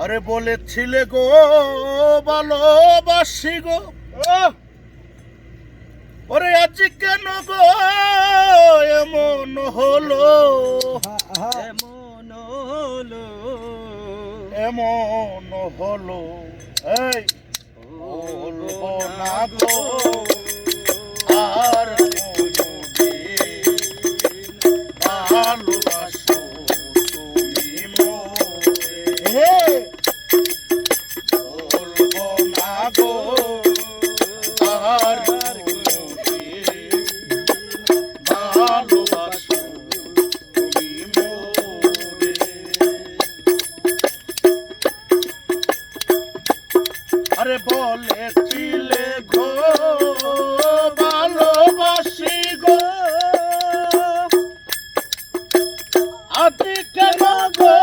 আরে বলেছিলে গো ভালোবাসি গো। ওরে আজ কেন গো এমন হলো? এমন হলো। এমন হলো। এই বলব না গো আর আরে বলেছিলে গো ভালোবাসি গো। আজ কেন গো